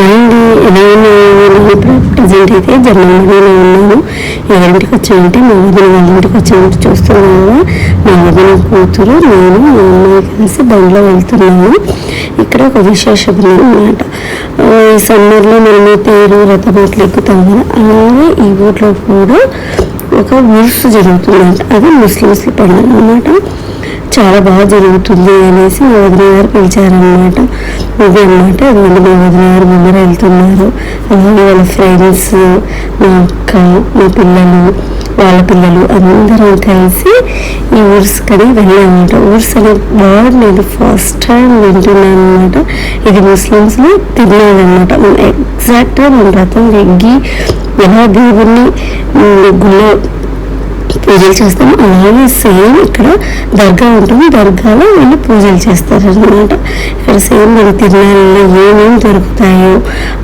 Hi అండి ఎలా ఇప్పుడు ప్రజెంట్ అయితే జన్మడిలో ఉన్నాను. ఎవరింటికి వచ్చామంటే మా వదిన వాళ్ళ ఇంటికి వచ్చామంటే చూస్తున్నాను. కదా మా వదిన కూతురు నేను మా అమ్మాయి కలిసి బండిలో వెళ్తున్నాము. ఇక్కడ ఒక విశేషం ఉందన్నమాట. ఈ సమ్మర్లో మనము పేరు రథమాటలు ఎక్కుతాం కదా అలాగే ఈ బోట్లో కూడా ఒక ఉరుసు జరుగుతుందంట అది ముస్లిమ్స్ పండుగ అన్నమాట. చాలా బాగా జరుగుతుంది అనేసి మా వదిన గారు పిలిచారనమాట ఇది అనమాట అదిగోండి మా వదిన గారు ముందర వెళ్తున్నారు. అలాగే వాళ్ళ ఫ్రెండ్స్ మా అక్క మా పిల్లలు వాళ్ళ పిల్లలు అందరం కలిసి ఈ ఊర్స్ ఊర్స్కని వెళ్ళామన్నమాట. ఊర్స్ అనే వర్డ్ నేను ఫస్ట్ టైం వింటున్నాను అనమాట ఇది ముస్లిమ్స్లో తిన్నారనమాట ఎగ్జాక్ట్గా మన రథం ఎగ్గి ఎలా దేవుణ్ణి గుళ్ళో పూజలు చేస్తాము. అలాగే సేమ్ ఇక్కడ దర్గా ఉంటుంది దర్గాలో వీళ్ళు పూజలు చేస్తారనమాట ఇక్కడ సేమ్ మన తిరునాళ్ళలో ఏమేమి దొరుకుతాయో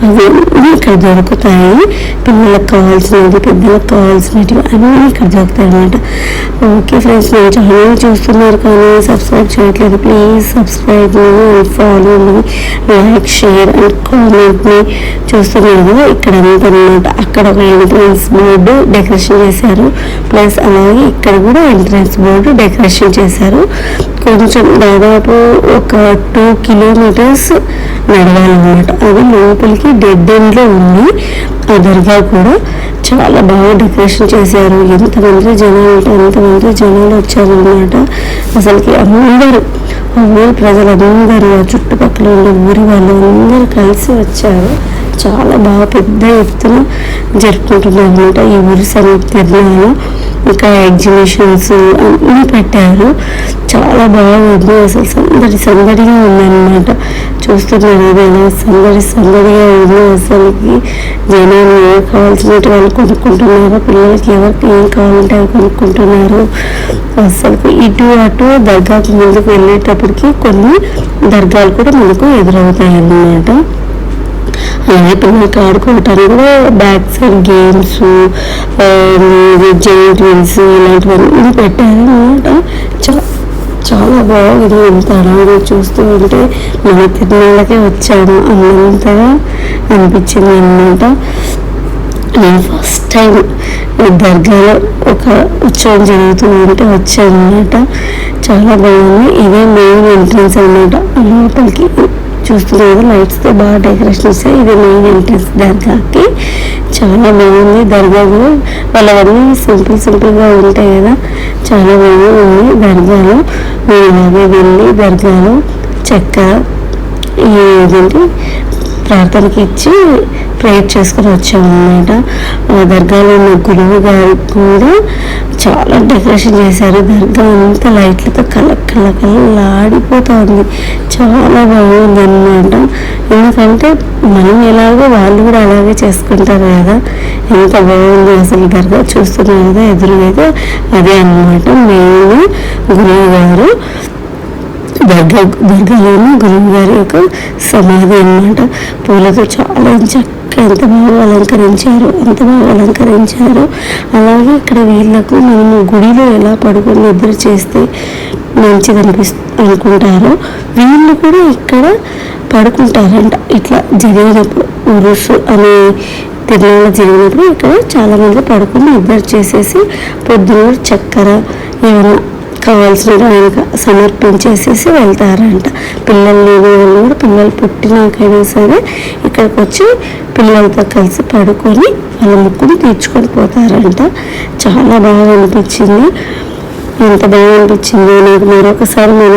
అవన్నీ ఇక్కడ దొరుకుతాయి. పిల్లలకు కావాల్సినవి పెద్దలకు కావాల్సినవి అన్నీ ఇక్కడ దొరుకుతాయి అనమాట ఓకే ఫ్రెండ్స్ నేను చాలా చూస్తున్నారు కానీ సబ్స్క్రైబ్ చేయట్లేదు. Please subscribe and follow like share and కామెంట్ని చూస్తున్నారు ఇక్కడ అంతా అనమాట అక్కడ ఒక ఎంట్రన్స్ బోర్డు డెకరేషన్ చేశారు. ప్లస్ అలాగే ఇక్కడ కూడా ఎంట్రన్స్ బోర్డు డెకరేషన్ చేశారు. కొంచెం దాదాపు ఒక టూ కిలోమీటర్స్ నడవాలన్నమాట. అది లోపలికి డెడ్ ఎండ్లో ఉంది. ఆ దర్గా కూడా చాలా బాగా డెకరేషన్ చేశారు. ఎంతమంది జనాలు అంటే ఎంతమంది జనాలు వచ్చారనమాట అసలుకి అందరూ ఆ ఊరి ప్రజలందరూ ఆ చుట్టుపక్కల ఉన్న ఊరి వాళ్ళు అందరూ కలిసి వచ్చారు. చాలా బాగా పెద్ద ఎత్తున జరుపుకుంటున్నారు అనమాట ఈ ఊరి సరి ఇంకా ఎగ్జిబిషన్స్ అన్నీ పెట్టారు. చాలా బాగుంది అసలు సందడి సందడిగా ఉందన్నమాట. చూస్తున్నారు అది ఎలా సందడి సందడిగా ఉంది అసలుకి. జనాలు ఏం కావాల్సినట్టు వాళ్ళు కొనుక్కుంటున్నారు. పిల్లలకి ఎవరికి ఏం కావాలంటే అవి కొనుక్కుంటున్నారు. అసలు ఇటు అటు దర్గాకు ముందుకు వెళ్ళేటప్పటికి కొన్ని దర్గాలు కూడా మనకు ఎదురవుతాయి అన్నమాట పిల్లలతో ఆడుకోవటానికి కూడా back side games giant wheels ఇలాంటివన్నీ పెట్టారనమాట చాలా చాలా బాగుంది. ఎంత అలాగే చూస్తూ ఉంటే మన తిరునాళ్ళకే వచ్చాము అన్నంతగా అనిపించింది అనమాట నేను ఫస్ట్ టైం దర్గాలో ఒక ఉత్సవం జరుగుతూ ఉంటే వచ్చాను అనమాట చాలా బాగుంది. ఇదే మెయిన్ ఎంట్రన్స్ అనమాట లోపలికి. చూస్తున్నారు లైట్స్తో బాగా డెకరేషన్ చేశారు. ఇది మెయిన్ ఎంట్రన్స్ దర్గాకి. చాలా బాగుంది. దర్గా వాళ్ళవన్నీ సింపుల్ సింపుల్గా ఉంటాయి కదా. చాలా బాగుంది దర్గాలో. మేము అలాగే వెళ్ళి దర్గాలో. చెక్క ఏంటంటే ప్రార్థనకి ఇచ్చి ప్రేయర్ చేసుకుని వచ్చామన్నమాట. దర్గాలో ఉన్న గురువు గారు కూడా చాలా డెకరేషన్ చేశారు. దర్గా అంతా లైట్లతో కల కల కలలాడిపోతూ ఉంది. చాలా బాగుంది అనమాట ఎందుకంటే మనం ఎలాగో వాళ్ళు కూడా అలాగే చేసుకుంటారు కదా. ఎంత బాగుంది అసలు దర్గా చూస్తున్నారు కదా ఎదురుగా అదే అనమాట మెయిన్ గురువు గారు. దర్గా దర్గాలోని గురువు గారి యొక్క సమాధి అన్నమాట. పూలతో చాలా చక్కగా ఎంత బాగా అలంకరించారు ఎంత బాగా అలంకరించారు. అలాగే ఇక్కడ వీళ్ళకు మనము గుడిలో ఎలా పడుకొని నిద్ర చేస్తే మంచిది అనిపిస్తు అనుకుంటారో వీళ్ళు కూడా ఇక్కడ పడుకుంటారంట. ఇట్లా జరిగినప్పుడు ఉరుసు అనే తిరునాళ్ళ జరిగినప్పుడు ఇక్కడ చాలామంది పడుకుని నిద్ర చేసేసి పొద్దున్న చక్కెర ఏమైనా కావాల్సిన ఆయనకు సమర్పించేసేసి వెళ్తారంట. పిల్లలు లేని వాళ్ళు కూడా పిల్లలు పుట్టినాకైనా సరే ఇక్కడికి వచ్చి పిల్లలతో కలిసి పడుకొని వాళ్ళ ముక్కును తీర్చుకొని పోతారంట. చాలా బాగా అనిపించింది ఎంత బాగా అనిపించింది నాకు మరొకసారి మన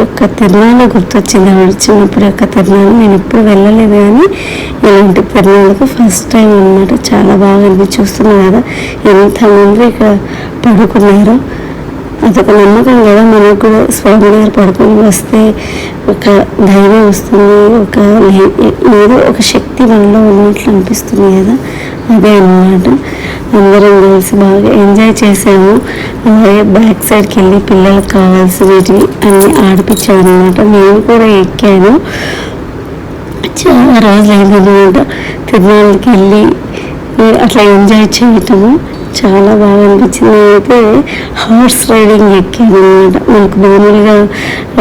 యొక్క తిరణాలు గుర్తొచ్చింది. ఆవిడ చిన్నప్పుడు యొక్క తిరణాలు నేను ఎప్పుడు వెళ్ళలేదు కానీ ఇలాంటి తిరణాలకు ఫస్ట్ టైం అనమాట చాలా బాగా అనిపించి చూస్తున్నాను కదా ఎంతమంది ఇక్కడ పడుకున్నారో. అదొక నమ్మకం కదా మనకు కూడా స్వామి గారు పడుకొని వస్తే ఒక ధైర్యం వస్తుంది ఒక ఏదో ఒక శక్తి మనలో ఉన్నట్లు అనిపిస్తుంది కదా? అదే అన్నమాట. అందరం కలిసి బాగా ఎంజాయ్ చేసాము అలాగే బ్యాక్ సైడ్కి వెళ్ళి పిల్లలకు కావాల్సినవి అన్నీ ఆడిపించాను అనమాట నేను కూడా ఎక్కాను చాలా రోజులు అయిందనమాట తిరునాళ్ళకి వెళ్ళి అట్లా ఎంజాయ్ చేయటము. చాలా బాగా అనిపించింది. అయితే హార్స్ రైడింగ్ ఎక్కాను అనమాట మనకు మామూలుగా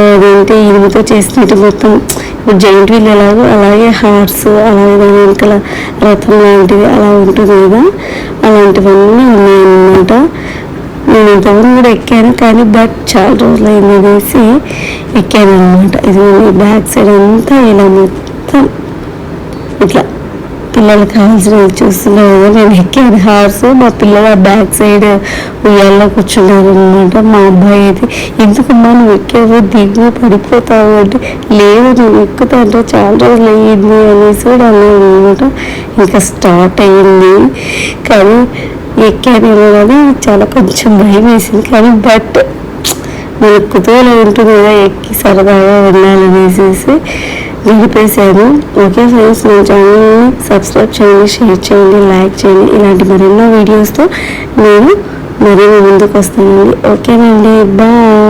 అదేంటి ఇనుముతో చేసినట్టు మొత్తం ఇప్పుడు జాయింట్ వీల్ ఎలాగో అలాగే హార్స్ అలాగే దాని వెనకాల రథం లాంటివి అలా ఉంటుంది కదా. అలాంటివన్నీ ఉన్నాయన్నమాట. నేను ఇంతకుముందు కూడా ఎక్కాను కానీ బట్ చాలా రోజులు అయింది అనేసి ఎక్కాను అనమాట ఇది బ్యాక్ సైడ్ అంతా ఇలా మొత్తం ఇట్లా పిల్లలు కావాల్సిన చూస్తున్నారు నేను ఎక్కాను హార్స్ మా పిల్లలు ఆ బ్యాక్ సైడ్ ఉయ్యాల్లో కూర్చున్నారు అనమాట మా అబ్బాయి అయితే ఎందుకమ్మా నువ్వు ఎక్కావు? దిగు పడిపోతావు అంటే లేదు నువ్వు ఎక్కుతా అంటే చాలా రోజులు అయ్యింది అనేసి కూడా అనమాట ఇంకా స్టార్ట్ అయ్యింది కానీ ఎక్కానేమో కానీ చాలా కొంచెం భయం వేసింది. కానీ బట్ మనకు కుతూహలం ఉంటుంది కదా ఎక్కి సరదాగా వెళ్ళాలనేసి గడిపేశాను ఓకే ఫ్రెండ్స్ నా ఛానల్ని సబ్స్క్రైబ్ చేయండి షేర్ చేయండి లైక్ చేయండి. ఇలాంటి మరెన్నో వీడియోస్తో నేను మరీ ముందుకు వస్తానండి. ఓకేనండి బాయ్